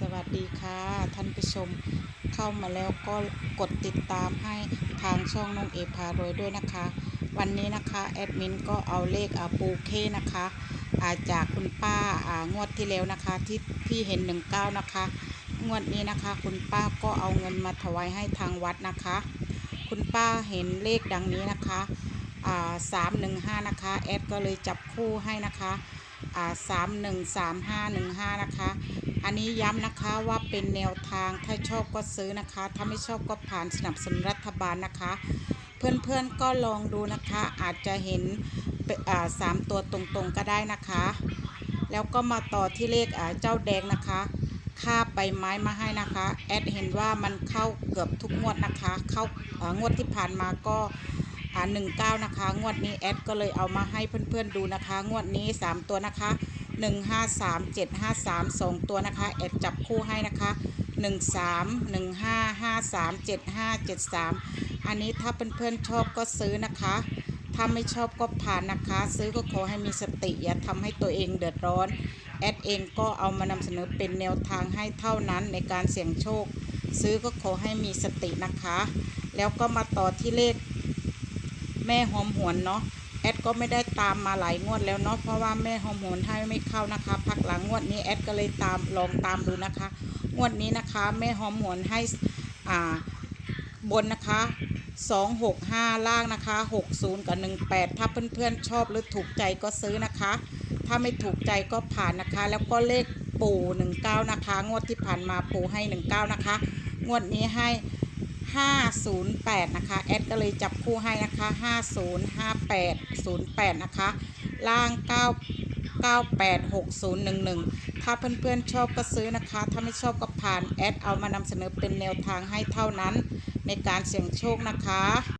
สวัสดีค่ะ ท่านผู้ชมเข้ามาแล้วก็กดติดตามให้ทางช่องน้องเอพารวยด้วยนะคะ วันนี้นะคะแอดมินก็เอาเลขอาปูเคนะคะอาจากคุณป้าอางวดที่แล้วนะคะ ที่ที่เห็น19นะคะ งวดนี้นะคะ คุณป้าก็เอาเงินมาถวายให้ทางวัดนะคะ คุณป้าเห็นเลขดังนี้นะคะอ่าสามหนึ่งห้านะคะแอดก็เลยจับคู่ให้นะคะอ่าสามหนึ่งสามห้าหนึ่งห้านะคะ อันนี้ย้ำนะคะว่าเป็นแนวทางถ้าชอบก็ซื้อนะคะ ถ้าไม่ชอบก็ผ่านสนับสนุนรัฐบาลนะคะ เพื่อนๆก็ลองดูนะคะ อาจจะเห็นสามตัวตรงๆก็ได้นะคะ แล้วก็มาต่อที่เลขเจ้าแดงนะคะคาบใบไม้มาให้นะคะ แอดเห็นว่ามันเข้าเกือบทุกงวดนะคะ เข้างวดที่ผ่านมาก็หนึ่งเก้านะคะ งวดนี้แอดก็เลยเอามาให้เพื่อนๆดูนะคะ งวดนี้สามตัวนะคะ หนึ่งห้าสามเจ็ดห้าสามสองตัวนะคะแอดจับคู่ให้นะคะหนึ่งสามหนึ่งห้าห้าสามเจ็ดห้าเจ็ดสามอันนี้ถ้าเพื่อนๆชอบก็ซื้อนะคะ ถ้าไม่ชอบก็ผ่านนะคะ ซื้อก็ขอให้มีสติอย่าทำให้ตัวเองเดือดร้อนแอดเองก็เอามานำเสนอเป็นแนวทางให้เท่านั้นในการเสี่ยงโชค ซื้อก็ขอให้มีสตินะคะ แล้วก็มาต่อที่เลขแม่หอมหวนเนาะ แอดก็ไม่ได้ตามมาหลายงวดแล้วเนาะเพราะว่าแม่หอมหวนให้ไม่เข้านะคะ พักหลังงวดนี้แอดก็เลยตามลองตามดูนะคะ งวดนี้นะคะแม่หอมหวนให้อ่าบนนะคะ265 ล่างนะคะ 60 กับ 18 ถ้าเพื่อนๆชอบหรือถูกใจก็ซื้อนะคะ ถ้าไม่ถูกใจก็ผ่านนะคะ แล้วก็เลขปู่ 19 นะคะ งวดที่ผ่านมาปู่ให้ 19 นะคะ งวดนี้ให้ 508 นะคะ แอดก็เลยจับคู่ให้นะคะ 5058 08 นะคะ ล่าง 9 98 6011 ถ้าเพื่อนๆชอบก็ซื้อนะคะ ถ้าไม่ชอบก็ผ่านแอดเอามานำเสนอเป็นแนวทางให้เท่านั้น ในการเสี่ยงโชคนะคะ